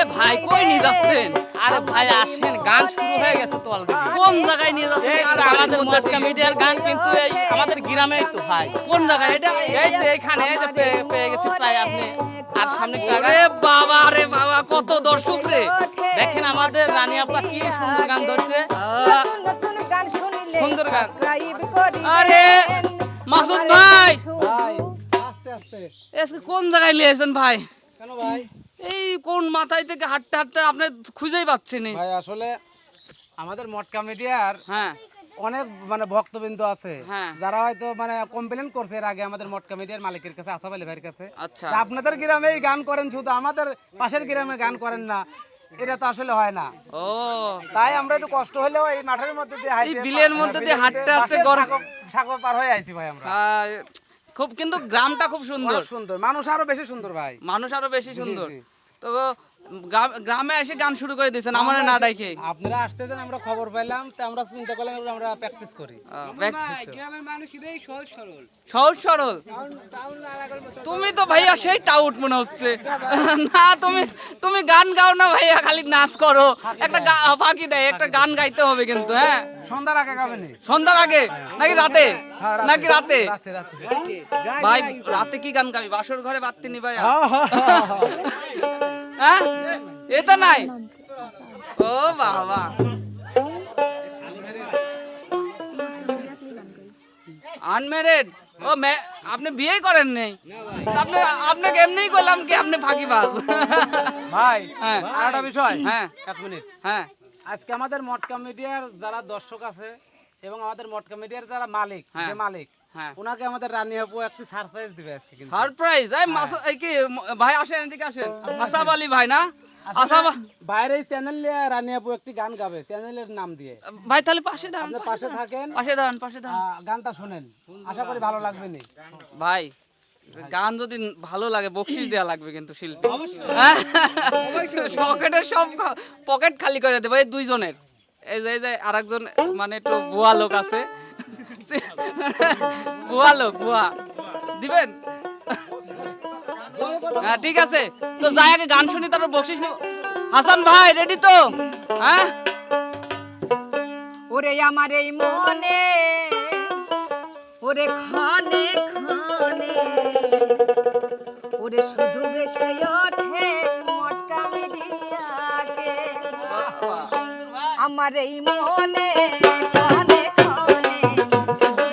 এ ভাই কই নিয়ে যাচ্ছেন? আরে ভাই আসেন গান শুরু হয়ে গেছে তো অলরেডি কোন জায়গায় নিয়ে যাচ্ছেন? আমাদের? কমিটির গান কিন্তু এই আমাদের গ্রামেই তো ভাই। কোন জায়গায়? এটা এই যে এখানে এই যে পেয়ে- গেছে প্রায় আপনি। আর সামনে আরে বাবা রে বাবা কত দর্শক রে। দেখেন আমাদের রানী আপা কি সুন্দর গান ধরছে। নতুন গান শুনিলে সুন্দর গান। আরে, মাসুদ ভাই। কোন জায়গায় নিয়েছেন ভাই? কেন ভাই? এই কোন মাথায় থেকে হাঁটতে হাঁটতে আপনি খুঁজেই পাচ্ছেন ভাই আসলে আমাদের মঠ কমিটি আর হ্যাঁ। অনেক মানে ভক্তবৃন্দ আছে। হ্যাঁ। যারা হয়তো মানে কমপ্লেন করছে এর আগে আমাদের মঠ কমিটির মালিকের কাছে আসাফ আলী ভাইয়ের কাছে। আচ্ছা। আপনাদের গ্রামেই গান করেন শুধু আমাদের পাশের গ্রামে গান করেন না। এটা তো আসলে হয় না। ও। তাই আমরা একটু কষ্ট হলেও এই মাঠের মধ্যে দিয়ে হাঁটে- এই বিলের মধ্যে দিয়ে হাঁটতে হাঁটতে গরম- সাগর- পার হয়ে আইছি ভাই আমরা। খুব কিন্তু গ্রামটা খুব সুন্দর। সুন্দর। মানুষ আরও বেশি সুন্দর ভাই। মানুষ আরও বেশি সুন্দর। তো গ্রাম- এসে গান শুরু করে দিয়েছেন আমার না ডাইকে। আপনারা আসতে দেন আমরা খবর পেলাম তো আমরা চিন্তা করলাম আমরা প্র্যাকটিস করি। সহজ সরল। তুমি তো ভাইয়া সেই টাউট মনে হচ্ছে। না তুমি তুমি গান গাও না ভাইয়া খালি নাচ করো। একটা গা- ফাঁকি দেয় একটা গান গাইতে হবে কিন্তু হ্যাঁ? সন্ধ্যার আগে গাবেনি সন্ধ্যার আগে? নাকি রাতে? হ্যাঁ, নাকি রাতে? ভাই রাতে কি গান গাবি? বাসর ঘরে বাত্তি নি ভাইয়া। হ্যাঁ, এটা নাই। ও বাবা। আনম্যারিড ও আপনি বিয়েই করেন নেই আপনি আপনাকে এমনিই করলাম কি আপনি ফাঁকিবাজ ভাই হ্যাঁ। একটা বিষয়। হ্যাঁ। এক মিনিট। হ্যাঁ। আজকে আমাদের মঠ কমিটির যারা দর্শক আছে এবং আমাদের মঠ কমিটির যারা মালিক হ্যাঁ। যে মালিক হ্যাঁ ওনাকে আমাদের রানী আপু একটি সারপ্রাইজ দিবে আজকে কিন্তু। সারপ্রাইজ এই মাসু এই কি ভাই আসেন এদিকে আসেন। আসাব আলী ভাই না? আসাব বাইরে চ্যানেল রানী আপু একটি গান গাবে চ্যানেলের নাম দিয়ে। ভাই তাহলে পাশে দাঁড়ান পাশে থাকেন। পাশে দাঁড়ান পাশে দাঁড়ান। গানটা শোনেন। আশা করি ভালো লাগবে নি। ভাই গান যদি ভালো লাগে বকশিস দেওয়া লাগবে কিন্তু শিল্পী হ্যাঁ? পকেটের সব পকেট খালি করে দেবো এই দুইজনের। এই যে এই যে আরেকজন মানে একটু বুয়া লোক আছে। বুয়া লোক বুয়া। দিবেন? হ্যাঁ ঠিক আছে। তো যাই আগে গান শুনি তারপর বকশিস নেব। হাসান ভাই রেডি তো? হ্যাঁ? ওরে আমার এই মনে ওরে খানে খানে ওরে শুধু বেশে ওঠে মটকা মিডিয়াকে। আমার এই মনে খানে Thank you.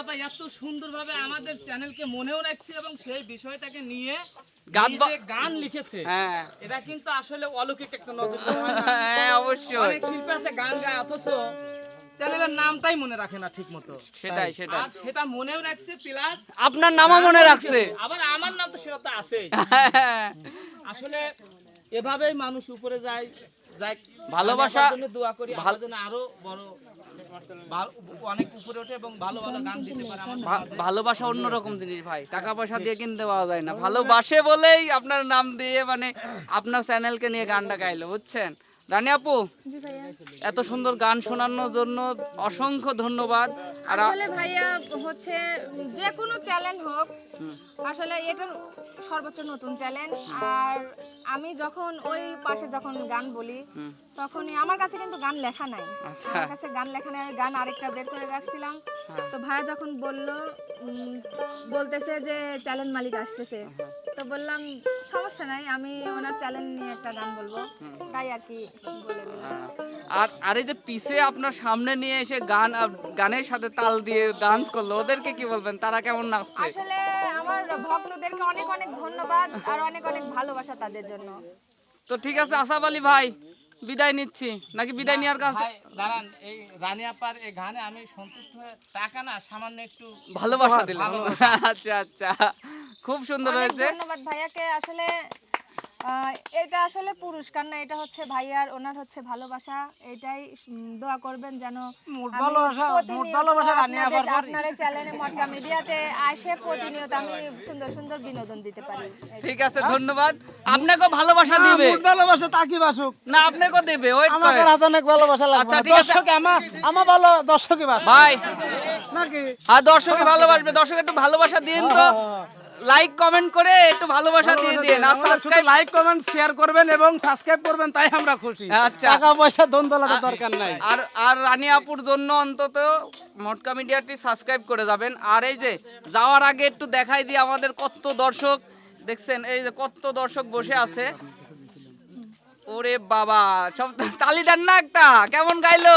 আপা এত সুন্দরভাবে আমাদের চ্যানেলকে মনেও রাখছে এবং সেই বিষয়টাকে নিয়ে গান গান লিখেছে। হ্যাঁ। এটা কিন্তু আসলে অলৌকিক একটা নজর হ্যাঁ অবশ্যই। অনেক শিল্পী আছে গান গায় অথচ চ্যানেলের নামটাই মনে রাখে না ঠিক মতো সেটাই। সেটা সেটা মনেও রাখছে প্লাস আপনার নামও মনে রাখছে। আবার আমার নাম তো সেটা তো আছে আসলে এভাবেই মানুষ উপরে যায় যাই ভালোবাসা দোয়া করি আরও বড় অনেক উপরে ওঠে এবং ভালো ভালো গান দিতে পারে। ভালোবাসা অন্যরকম জিনিস ভাই টাকা পয়সা দিয়ে কিনতে পাওয়া যায় না ভালোবাসে বলেই আপনার নাম দিয়ে মানে আপনার চ্যানেলকে নিয়ে গানটা গাইলো বুঝছেন রানী আপু এত সুন্দর গান শোনানোর জন্য অসংখ্য ধন্যবাদ। আর আসলে ভাইয়া হচ্ছে যে কোনো চ্যালেঞ্জ হোক আসলে এটা সর্বোচ্চ নতুন চ্যালেঞ্জ আর আমি যখন ওই পাশে যখন গান বলি তখনই আমার কাছে কিন্তু গান লেখা নাই। আচ্ছা। আমার কাছে গান লেখা নাই গান আরেকটা বের করে রাখছিলাম। তো ভাইয়া যখন বলল বলতেছে যে চ্যালেঞ্জ মালিক আসতেছে। তো বললাম সমস্যা নাই আমি ওনার চ্যালেঞ্জ নিয়ে একটা গান বলব। তাই আর কি বলে আর আর এই যে পিছে আপনার সামনে নিয়ে এসে গান গানের সাথে তাল দিয়ে ডান্স করল ওদেরকে কি বলবেন? তারা কেমন নাচছে? আসলে আমার ভক্তদেরকে অনেক অনেক ধন্যবাদ আর অনেক অনেক ভালোবাসা তাদের জন্য। তো ঠিক আছে আসাফ আলী ভাই বিদায় নিচ্ছি। নাকি বিদায় নেওয়ার কাজ ভাই দাঁড়ান এই রানী আপার এই গানে আমি সন্তুষ্ট হয়ে টাকা না সামান্য একটু ভালোবাসা দিলাম। আচ্ছা আচ্ছা। খুব সুন্দর হয়েছে। ধন্যবাদ ভাইয়াকে। আসলে এটা আসলে পুরস্কার না এটা হচ্ছে ভাইয়ার ওনার হচ্ছে ভালোবাসা। এটাই দোয়া করবেন যেন মোট আমি ভালোবাসা মোট প্রতিনিয়ত ভালোবাসা রানী আপার আপনাদের- পরই। আপনার চ্যানেলে মটকা মিডিয়াতে আসে প্রতিনিয়ত আমি সুন্দর সুন্দর বিনোদন দিতে পারি। ঠিক আছে ধন্যবাদ। আপনাকেও ভালোবাসা দিবে। ভালোবাসা তাকি বাসুক। না আপনাকেও দেবে ওয়েট হাতে অনেক ভালোবাসা লাগবে আচ্ছা, ঠিক আছে। আমার আমার ভালো দর্শকই বাস ভাই নাকি? হ্যাঁ দর্শকে ভালোবাসবে। দর্শক একটু ভালোবাসা দিন তো। লাইক কমেন্ট করে একটু ভালোবাসা দিয়ে দিন। আর সাবস্ক্রাইব লাইক কমেন্ট শেয়ার করবেন এবং সাবস্ক্রাইব করবেন তাই আমরা খুশি। আচ্ছা। টাকা পয়সা দ্বন্দ্ব দরকার নাই। আর আর রানী আপুর জন্য অন্তত মটকা মিডিয়াটি সাবস্ক্রাইব করে যাবেন। আর এই যে যাওয়ার আগে একটু দেখাই দিই আমাদের কত দর্শক। দেখছেন এই যে কত দর্শক বসে আছে। ওরে বাবা সব তালি দেন না একটা। কেমন গাইলো?